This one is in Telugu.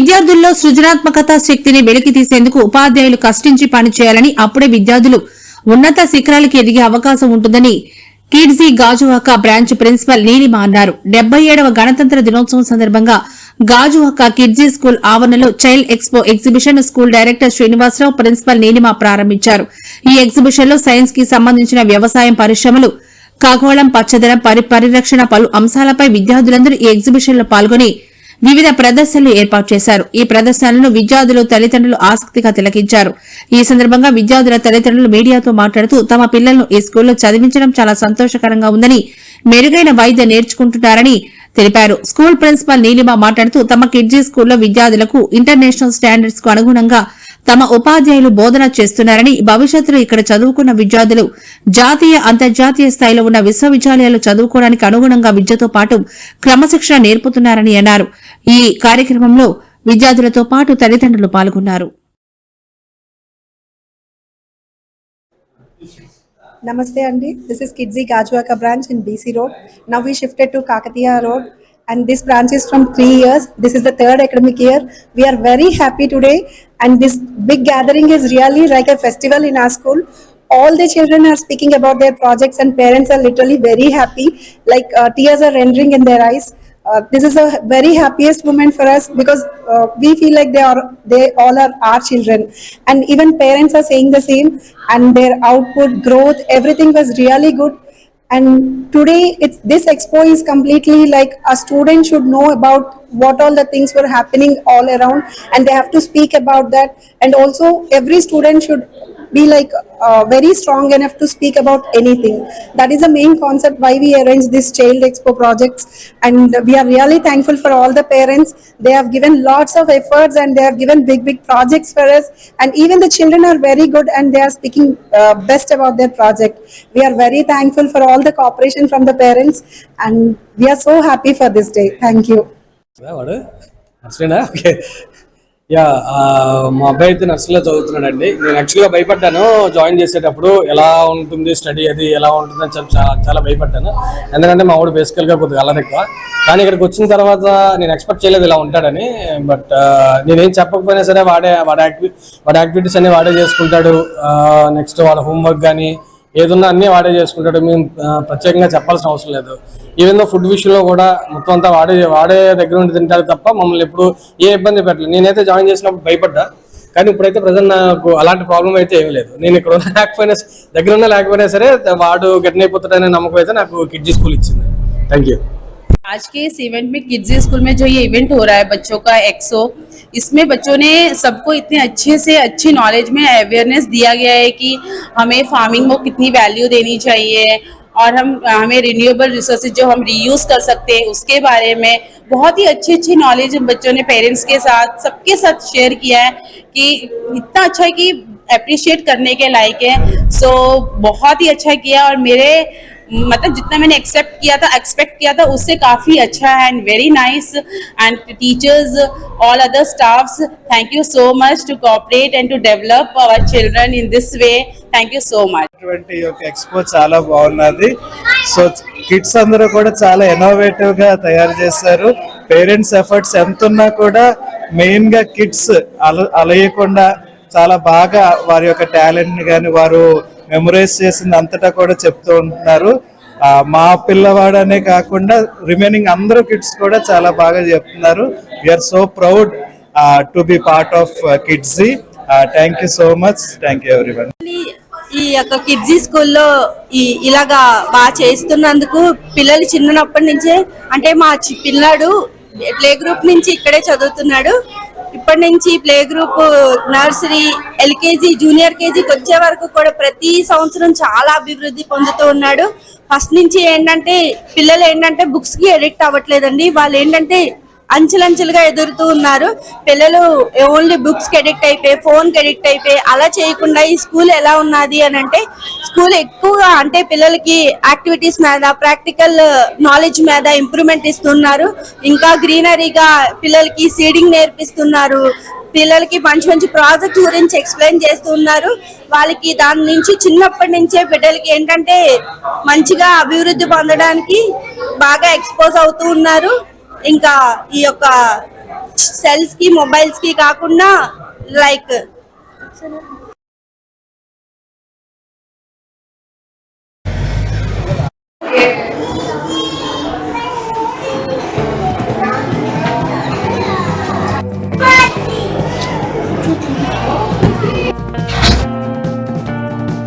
విద్యార్థుల్లో సృజనాత్మకత శక్తిని వెలికి తీసేందుకు ఉపాధ్యాయులు కష్టించి పనిచేయాలని అప్పుడే విద్యార్థులు ఉన్నత శిఖరాలకి ఎదిగే అవకాశం ఉంటుందని Kidzee Gajuwaka branch principal Neelima అన్నారు. డెబ్బై ఏడవ గణతంత్ర దినోత్సవం సందర్భంగా గాజువాక కిడ్జీ స్కూల్ ఆవరణలో child expo exhibition school director Srinivasarao principal Neelima ప్రారంభించారు. ఈ ఎగ్జిబిషన్లో సైన్స్కి సంబంధించిన వ్యవసాయం పరిశ్రమలు ఖగోళం పచ్చదనం పరి పరిరక్షణ పలు అంశాలపై విద్యార్థులందరూ ఈ ఎగ్జిబిషన్లో పాల్గొని వివిధ ప్రదర్శనలు ఏర్పాటు చేశారు. ఈ ప్రదర్శనలను విద్యార్థులు తల్లిదండ్రులు ఆసక్తిగా తిలకించారు. ఈ సందర్భంగా విద్యార్థుల తల్లిదండ్రులు మీడియాతో మాట్లాడుతూ తమ పిల్లలను ఈ స్కూల్లో చదివించడం చాలా సంతోషకరంగా ఉందని మెరుగైన వైద్య నేర్చుకుంటున్నారని తెలిపారు. స్కూల్ ప్రిన్సిపల్ నీలిమ మాట్లాడుతూ తమ కిడ్జీ స్కూల్లో విద్యార్థులకు ఇంటర్నేషనల్ స్టాండర్డ్స్కు అనుగుణంగా తమ ఉపాధ్యాయులు బోధన చేస్తున్నారని భవిష్యత్తులో ఇక్కడ చదువుకున్న విద్యార్థులు జాతీయ అంతర్జాతీయ స్థాయిలో ఉన్న విశ్వవిద్యాలయాలు చదువుకోవడానికి అనుగుణంగా విద్యతో పాటు క్రమశిక్షణ నేర్పుతున్నారని అన్నారు. ఈ కార్యక్రమంలో విద్యార్థులతో పాటు తల్లిదండ్రులు పాల్గొన్నారు. నమస్తే అండి. This is Kidzee Gajuwaka branch in BC road now we shifted to Kakatiya road and this branch is from three years this is the third academic year we're very happy today and this big gathering is really like a festival in our school. All the children are speaking about their projects and parents are literally very happy. Like uh, tears are rendering in their eyes. Uh, this is a very happiest moment for us because uh, we feel like they are they all are our children and even parents are saying the same and their output growth everything was really good and today it's this expo is completely like a student should know about what all the things were happening all around. And they have to speak about that. And also every student should be like uh, very strong enough to speak about anything. That is the main concept why we arrange this Child Expo projects. And we are really thankful for all the parents. They have given lots of efforts and they have given big, big projects for us. And even the children are very good and they are speaking uh, best about their project. We are very thankful for all the cooperation from the parents. And we are so happy for this day. Thank you. Yeah. Yeah మా అబ్బాయి అయితే నర్సరీలో చదువుతున్నాడండి. నేను యాక్చువల్గా భయపడ్డాను జాయిన్ చేసేటప్పుడు ఎలా ఉంటుంది స్టడీ అది ఎలా ఉంటుంది అని చెప్పి చాలా చాలా భయపడ్డాను. ఎందుకంటే మా వాడు బేసికల్గా కొద్దిగా అలా ఎక్కువ. కానీ ఇక్కడికి వచ్చిన తర్వాత నేను ఎక్స్పెక్ట్ చేయలేదు ఇలా ఉంటాడని. బట్ నేనేం చెప్పకపోయినా సరే వాడే వాడి యాక్టివి వాడి యాక్టివిటీస్ అన్ని వాడే చేసుకుంటాడు. నెక్స్ట్ వాళ్ళ హోంవర్క్ కానీ ఏదున్నా అన్నీ వాడే చేసుకుంటాడు. మేము ప్రత్యేకంగా చెప్పాల్సిన అవసరం లేదు. ఈవెన్ ఫుడ్ విషయంలో కూడా మొత్తం అంతా వాడే వాడే దగ్గర ఉండి తింటాడు తప్ప మమ్మల్ని ఎప్పుడు ఏ ఇబ్బంది పెట్టలేదు. నేనైతే జాయిన్ చేసినప్పుడు భయపడ్డా. కానీ ఇప్పుడైతే ప్రజెంట్ నాకు అలాంటి ప్రాబ్లం అయితే ఏమీ లేదు. నేను ఇక్కడ ఉన్న లేకపోయినా దగ్గర ఉన్న లేకపోయినా సరే వాడు గట్టినైపోతాడనే నమ్మకం అయితే నాకు కిడ్జీ స్కూల్ ఇచ్చింది. థ్యాంక్ యూ आज के इस इवेंट में किड्स स्कूल में जो ये इवेंट हो रहा है बच्चों का एक्सो इसमें बच्चों ने सबको इतने अच्छे से अच्छी नॉलेज में अवेयरनेस दिया गया है कि हमें फ़ार्मिंग को कितनी वैल्यू देनी चाहिए और हम हमें रिन्यूएबल रिसोर्सेज जो हम रीयूज कर सकते हैं उसके बारे में बहुत ही अच्छी अच्छी नॉलेज बच्चों ने पेरेंट्स के साथ सबके साथ शेयर किया है कि इतना अच्छा है कि अप्रिशिएट करने के लायक है। सो so, बहुत ही अच्छा किया और मेरे मतलब जितना मैंने एक्सेप्ट किया था एक्सपेक्ट किया था उससे काफी अच्छा है and very nice and teachers all other staffs thank you so much to cooperate and to develop our children in this way thank you so much అటువంటి ఒక ఎక్స్పో చాలా బాగున్నది సో కిడ్స్ అందరూ కూడా చాలా ఇన్నోవేటివ్ గా తయారు చేస్తారు పేరెంట్స్ ఎఫర్ట్స్ ఎంత ఉన్నా కూడా మెయిన్ గా కిడ్స్ అల అలయకుండా చాలా బాగా వారి యొక్క టాలెంట్ ని కానీ వారు మెమరైజ్ చేసింది అంతటా కూడా చెప్తూ ఉంటున్నారు. ఆ, మా పిల్లవాడనే కాకుండా రిమైనింగ్ అందరూ కిడ్స్ కూడా చాలా బాగా చెప్తున్నారు. We're so proud to be part of Kidzee thank you so much thank you everyone ఈ యొక్క కిడ్జీ స్కూల్లో ఈ ఇలాగా బాగా చేస్తున్నందుకు పిల్లలు చిన్నప్పటి నుంచే అంటే మా చి- పిల్లాడు ప్లే గ్రూప్ నుంచి ఇక్కడే చదువుతున్నాడు. ఇప్పటి నుంచి play group nursery LKG junior కేజీకి వచ్చే వరకు కూడా ప్రతి సంవత్సరం చాలా అభివృద్ధి పొందుతూ ఉన్నాడు. ఫస్ట్ నుంచి ఏంటంటే పిల్లలు ఏంటంటే బుక్స్కి ఎడిక్ట్ అవ్వట్లేదండి. వాళ్ళు ఏంటంటే అంచెలంచెలుగా ఎదురుతూ ఉన్నారు. పిల్లలు ఓన్లీ బుక్స్కి అడిక్ట్ అయిపోయి ఫోన్కి అడిక్ట్ అయిపోయి అలా చేయకుండా ఈ స్కూల్ ఎలా ఉన్నది అని అంటే స్కూల్ ఎక్కువగా అంటే పిల్లలకి యాక్టివిటీస్ మీద ప్రాక్టికల్ నాలెడ్జ్ మీద ఇంప్రూవ్మెంట్ ఇస్తున్నారు. ఇంకా గ్రీనరీగా పిల్లలకి సీడింగ్ నేర్పిస్తున్నారు. పిల్లలకి మంచి మంచి ప్రాజెక్ట్ గురించి ఎక్స్ప్లెయిన్ చేస్తున్నారు. వాళ్ళకి దాని నుంచి చిన్నప్పటి నుంచే బిడ్డలకి ఏంటంటే మంచిగా అభివృద్ధి పొందడానికి బాగా ఎక్స్పోజ్ అవుతూ ఉన్నారు. ఇంకా ఈ యొక్క సెల్స్కి మొబైల్స్కి కాకుండా లైక్